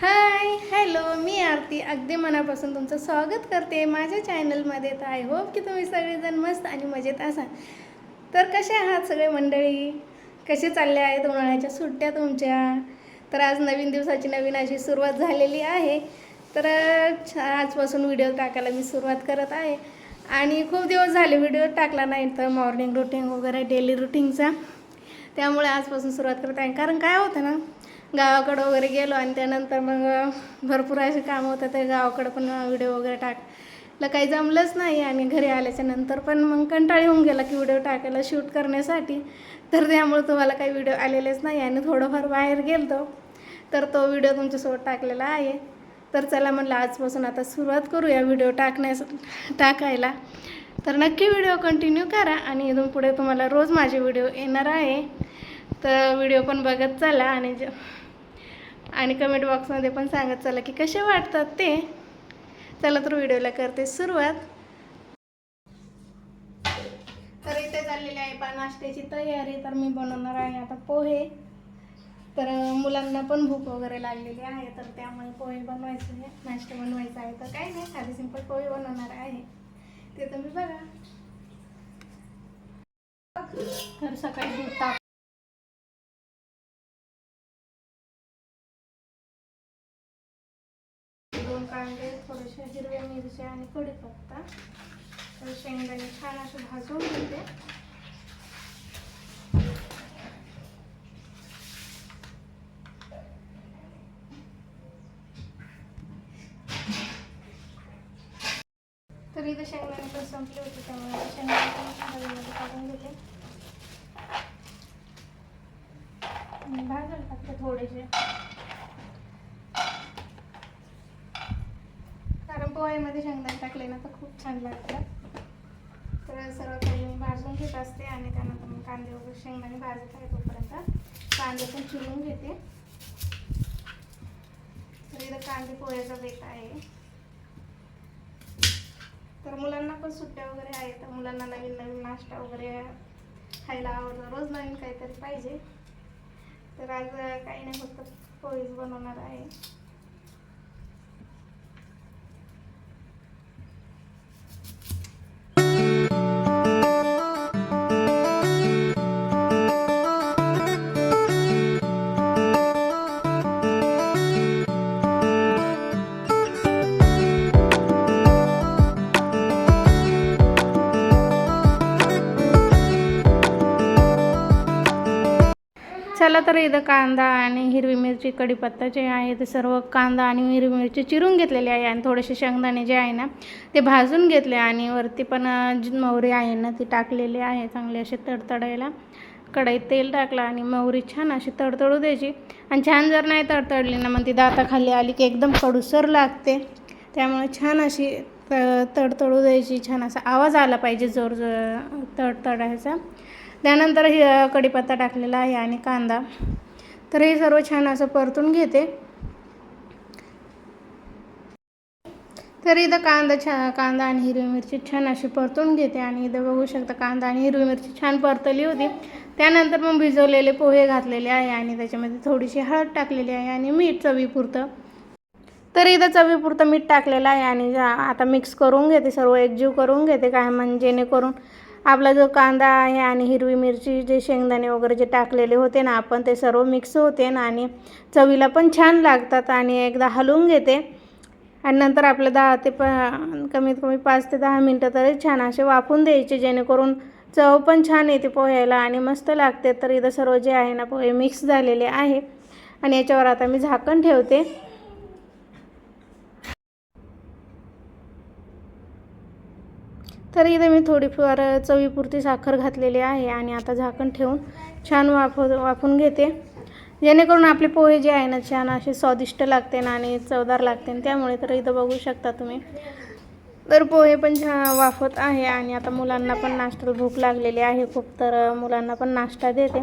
Hi hello मी आरती. अगदी मनापासून तुमचं स्वागत करते माझ्या चॅनलमध्ये तर आय होप की तुम्ही सगळेजण मस्त आणि मजेत असाल. तर कसे आहात सगळे मंडळी? कसे चालले आहेत उन्हाळ्याच्या सुट्ट्या तुमच्या? तर आज नवीन दिवसाची नवीन अशी सुरुवात झालेली आहे. तर आजपासून व्हिडिओ टाकायला मी सुरुवात करत आहे. आणि खूप दिवस झाले व्हिडिओ टाकला नाही तर मॉर्निंग रुटीन वगैरे डेली रुटीनचा त्यामुळे आजपासून सुरुवात करत आहे. कारण काय होतं ना गावाकडं वगैरे गेलो आणि त्यानंतर मग भरपूर असे कामं होतं ते गावाकडं पण व्हिडिओ वगैरे टाकलं काही जमलंच नाही आणि घरी आल्याच्यानंतर पण मग कंटाळी येऊन गेला की व्हिडिओ टाकायला शूट करण्यासाठी. तर त्यामुळे तुम्हाला काही व्हिडिओ आलेलेच नाही आणि थोडंफार बाहेर गेलतो. तर तो व्हिडिओ तुमच्यासोबत टाकलेला आहे. तर चला म्हणलं आजपासून आता सुरुवात करूया व्हिडिओ टाकण्यास टाकायला. तर नक्की व्हिडिओ कंटिन्यू करा आणि इथून पुढे तुम्हाला रोज माझे व्हिडिओ येणार आहे. तर व्हिडिओ पण बघत चला आणि ज आणि कमेंट बॉक्समध्ये पण सांगत चला की कसे वाटतात ते. चला तर व्हिडिओला करते सुरुवात. तर इथे चाललेली आहे पा नाश्त्याची तयारी. तर मी बनवणार आहे आता पोहे. तर मुलांना पण भूक वगैरे लागलेली आहे तर त्यामुळे पोहे बनवायचे आहे. नाश्ता बनवायचा आहे तर काही नाही साधे सिंपल पोहे बनवणार आहे. ते तुम्ही बघा. तर सकाळी दूध ताप मिरच्या कढीपत्ता तर शेंगदाणे छान असे भाजून घेते तर शेंगदाणे पण संपले होते त्यामुळे शेंगदाणे काढून घेते भाजून फक्त टाकते थोडेसे पोळ्यामध्ये पोह्यामध्ये शेंगदाणे टाकले ना तर खूप छान लागतात. तर सर्व काही मी भाजून घेत असते आणि त्यानंतर मग कांदे वगैरे शेंगदाणे भाजत आहे तोपर्यंत. कांदे पण चिरून घेते. तर इथं कांदे पोह्याचा बेत आहे. तर मुलांना पण सुट्ट्या वगैरे आहेत तर मुलांना नवीन नवीन नाश्ता वगैरे खायला आवडतं. रोज नवीन काहीतरी पाहिजे. तर आज काही नाही फक्त पोळीच बनवणार आहे. चला तर इथं कांदा आणि हिरवी मिरची कढीपत्ता जे आहे ते सर्व कांदा आणि हिरवी मिरची चिरून घेतलेली आहे आणि थोडेसे शेंगदाणे जे आहे ना ते भाजून घेतले आणि वरती पण जी मोहरी आहे ना ती टाकलेली आहे चांगली अशी तडतडायला. कढईत तेल टाकलं आणि मोहरी छान अशी तडतडू द्यायची. आणि छान जर नाही तडतडली ना मग ती दाताखाली आली की एकदम कडूसर लागते. त्यामुळे छान अशी त तडतडू द्यायची छान असा आवाज आला पाहिजे जोर जोर तडतडायचा. त्यानंतर हे कढीपत्ता टाकलेला आहे आणि कांदा. तर हे सर्व छान असं परतून घेते. तर इथं कांदा छा कांदा आणि हिरवी मिरची छान अशी परतून घेते आणि इथं बघू शकता कांदा आणि हिरवी मिरची छान परतली होती. त्यानंतर मग भिजवलेले पोहे घातलेले आहे आणि त्याच्यामध्ये थोडीशी हळद टाकलेली आहे आणि मीठ चवीपुरतं. तर इथं चवीपुरतं मीठ टाकलेलं आहे आणि आता मिक्स करून घेते सर्व एकजीव करून घेते काय म्हणजे जेणेकरून आपला जो कांदा आहे आणि हिरवी मिरची जे शेंगदाणे वगैरे जे टाकलेले होते ना आपण ते सर्व मिक्स होते ना आणि चवीला पण छान लागतात आणि एकदा हलवून घेते. आणि नंतर आपलं दहा ते प कमीत कमी पाच ते दहा मिनटं तरी छान असे वाफून द्यायचे जेणेकरून चव पण छान येते पोह्याला आणि मस्त लागते. तर इथं सर्व जे आहे ना पोहे मिक्स झालेले आहे. आणि याच्यावर आता मी झाकण ठेवते. तर इथे मी थोडीफार चवीपुरती साखर घातलेली आहे आणि आता झाकण ठेवून छान वाफ वाफून घेते. जेणेकरून आपले पोहे जे आहे ना छान असे स्वादिष्ट लागते ना आणि चवदार लागते. त्यामुळे तर इथं बघू शकता तुम्ही. तर पोहे पण छान वाफत आहे आणि आता मुलांना पण नाश्त्याला भूक लागलेली आहे खूप तर मुलांना पण नाश्ता देते.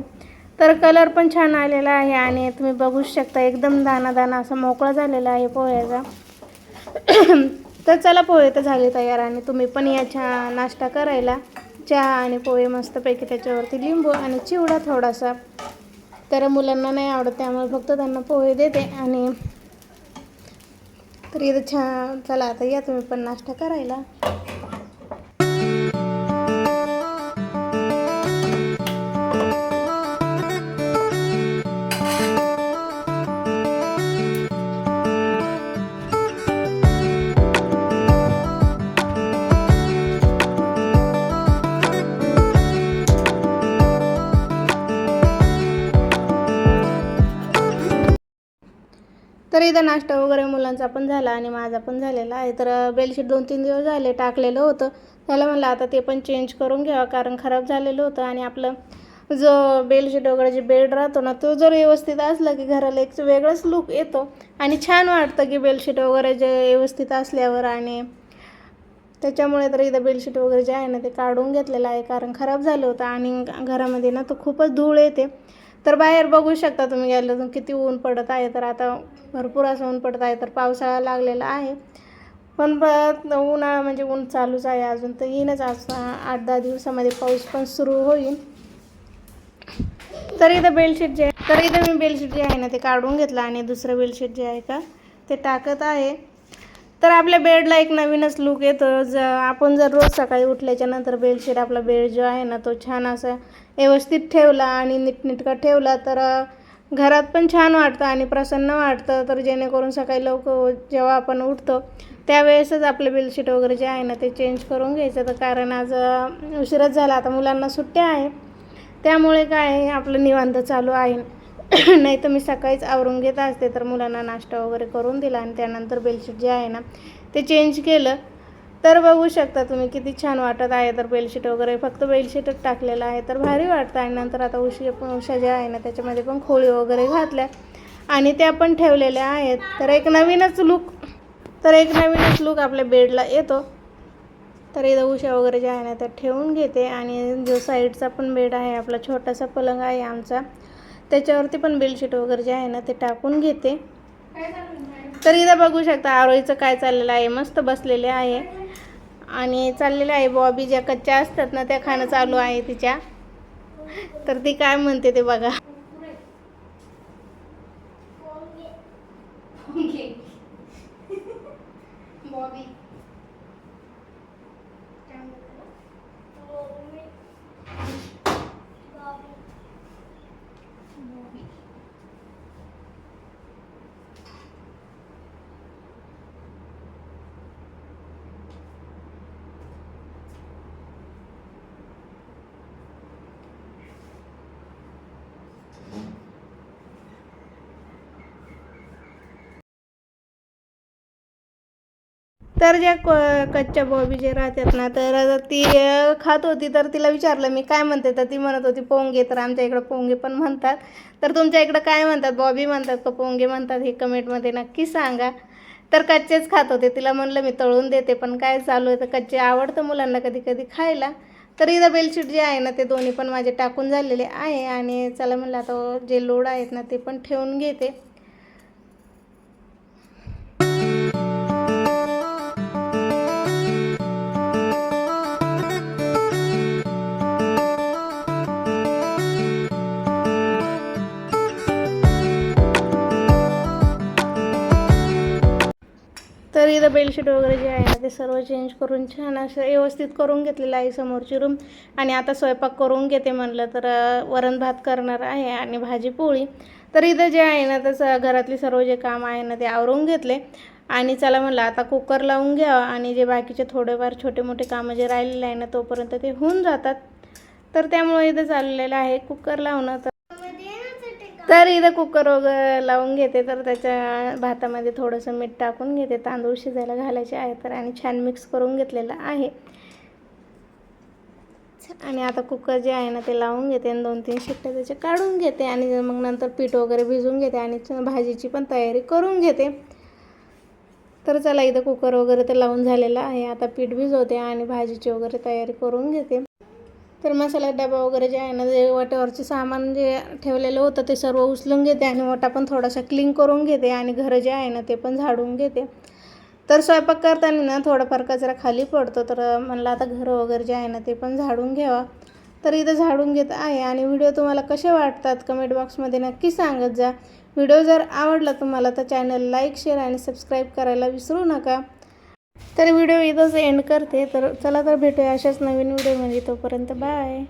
तर कलर पण छान आलेला आहे आणि तुम्ही बघू शकता एकदम दाना दाना असा मोकळा झालेला आहे पोह्याचा. तर चला पोहे तर झाले तयार आणि तुम्ही पण या चहा नाश्ता करायला. चहा आणि पोहे मस्तपैकी त्याच्यावरती लिंबू आणि चिवडा थोडासा. तर मुलांना नाही आवडत त्यामुळे फक्त त्यांना पोहे देते आणि तर इथं छान चला आता या तुम्ही पण नाश्ता करायला. इथं नाश्ता वगैरे मुलांचा पण झाला आणि माझा पण झालेला आहे. तर बेडशीट दोन तीन दिवस झाले टाकलेलं होतं. त्याला म्हणलं आता ते पण चेंज करून घ्यावं कारण खराब झालेलं होतं आणि आपलं जो बेडशीट वगैरे जे बेड राहतो ना तो जर व्यवस्थित असला की घराला एक वेगळाच लुक येतो आणि छान वाटतं की बेडशीट वगैरे जे व्यवस्थित असल्यावर आणि त्याच्यामुळे तर इथं बेडशीट वगैरे जे आहे ना ते काढून घेतलेलं आहे कारण खराब झालं होतं आणि घरामध्ये ना तो खूपच धूळ येते. तर बाहेर बघू शकता तुम्ही गेलं तर किती ऊन पडत आहे तर आता भरपूर असं ऊन पडत आहे तर पावसाळा लागलेला आहे. पण ब उन्हाळा म्हणजे ऊन चालूच आहे अजून तर येईनच आज. आठ दहा दिवसामध्ये पाऊस पण सुरू होईल. तर इथं बेडशीट जे तर इथं मी बेडशीट जे आहे ना ते काढून घेतलं आणि दुसरं बेडशीट जे आहे का ते टाकत आहे. तर आपल्या बेडला एक नवीनच लुक येतो. ज आपण जर रोज सकाळी उठल्याच्या नंतर बेडशीट आपला बेड जो आहे ना तो छान असा व्यवस्थित ठेवला आणि नीटनेटका ठेवला तर घरात पण छान वाटतं आणि प्रसन्न वाटतं. तर जेणेकरून सकाळी लवकर जेव्हा आपण उठतो त्यावेळेसच आपलं बेडशीट वगैरे जे आहे ना ते चेंज करून घ्यायचं. तर कारण आज उशीरच झाला. आता मुलांना सुट्ट्या आहे. त्यामुळे काय आहे आपलं निवांत चालू आहे. नाही तर मी सकाळीच आवरून घेत असते तर मुलांना नाश्ता वगैरे करून दिला आणि त्यानंतर बेडशीट जे आहे ना ते चेंज केलं. तर बघू शकता तुम्ही किती छान वाटत आहे. तर बेडशीट वगैरे फक्त बेडशीटच टाकलेलं आहे तर भारी वाटतं. आणि नंतर आता उशी उषा ज्या आहे ना त्याच्यामध्ये पण खोळी वगैरे घातल्या. आणि त्या पण ठेवलेल्या आहेत. तर एक नवीनच लुक तर एक नवीनच लुक आपल्या बेडला येतो. तर इथं उशा वगैरे जे आहे ना त्या ठेवून घेते. आणि जो साईडचा पण बेड आहे आपला छोटासा पलंग आहे आमचा त्याच्यावरती पण बेडशीट वगैरे जे आहे ना ते टाकून घेते. तर इथं बघू शकता आरोईचं काय चाललेलं आहे. मस्त बसलेले आहे. आणि चाललेलं आहे बॉबी. ज्या कच्च्या असतात ना त्या खाणं चालू आहे तिच्या. तर ती काय म्हणते ते बघा. तर ज्या क कच्च्या बॉबी जे राहतात ना तर ती खात होती तर तिला विचारलं मी काय म्हणते? तर ती म्हणत होती पोंगे. तर आमच्या इकडं पोंगे पण म्हणतात. तर तुमच्या इकडं काय म्हणतात? बॉबी म्हणतात का पोंगे म्हणतात? हे कमेंटमध्ये नक्की सांगा. तर कच्चेच खात होते. तिला म्हणलं मी तळून देते पण काय चालू आहे? तर कच्चे आवडतं मुलांना कधी कधी खायला. तर इथं बेडशीट जे आहे ना ते दोन्ही पण माझे टाकून झालेले आहे. आणि चला म्हणलं आता जे लोड आहेत ना ते पण ठेवून घेते. बेडशीट वगैरे जे आहे ना ते सर्व चेंज करून छान असं व्यवस्थित करून घेतलेलं आहे समोरची रूम आणि आता स्वयंपाक करून घेते म्हणलं तर वरण भात करणार आहे आणि भाजी पोळी. तर इथं जे आहे ना तसं घरातली सर्व जे काम आहे ना ते आवरून घेतले. आणि चला म्हणलं आता कुकर लावून घ्यावं. आणि जे बाकीचे थोडेफार छोटे मोठे कामं जे राहिलेले आहे ना तोपर्यंत ते होऊन जातात. तर त्यामुळे इथं चाललेलं आहे कुकर लावणं. तर तर इथं कुकर वगैरे लावून घेते तर त्याच्या भातामध्ये थोडंसं मीठ टाकून घेते. तांदूळ शिजायला घालायचे आहे तर आणि छान मिक्स करून घेतलेलं आहे. आणि आता कुकर जे आहे ना ते लावून घेते आणि दोन तीन शिट्ट्या त्याचे काढून घेते. आणि मग नंतर पीठ वगैरे भिजवून घेते आणि भाजीची पण तयारी करून घेते. तर चला इथं कुकर वगैरे तर लावून झालेलं आहे. आता पीठ भिजवते आणि भाजीची वगैरे तयारी करून घेते. तर मसाला डबा वगैरे जे आहे ना जे वाट्यावरचे सामान जे ठेवलेलं होतं ते सर्व उचलून घेते आणि वाटा पण थोडासा क्लीन करून घेते आणि घरं जे आहे ना ते पण झाडून घेते. तर स्वयंपाक करताना ना थोडाफार कचरा खाली पडतो. तर म्हणलं आता घरं वगैरे जे आहे ना ते पण झाडून घ्यावा. तर इथं झाडून घेत आहे आणि व्हिडिओ तुम्हाला कसे वाटतात कमेंट बॉक्समध्ये नक्की सांगत जा. व्हिडिओ जर आवडला तुम्हाला तर चॅनल लाईक शेअर आणि सबस्क्राईब करायला विसरू नका. तर व्हिडिओ इथंच एंड करते. तर चला तर भेटूया अशाच नवीन व्हिडिओमध्ये तोपर्यंत बाय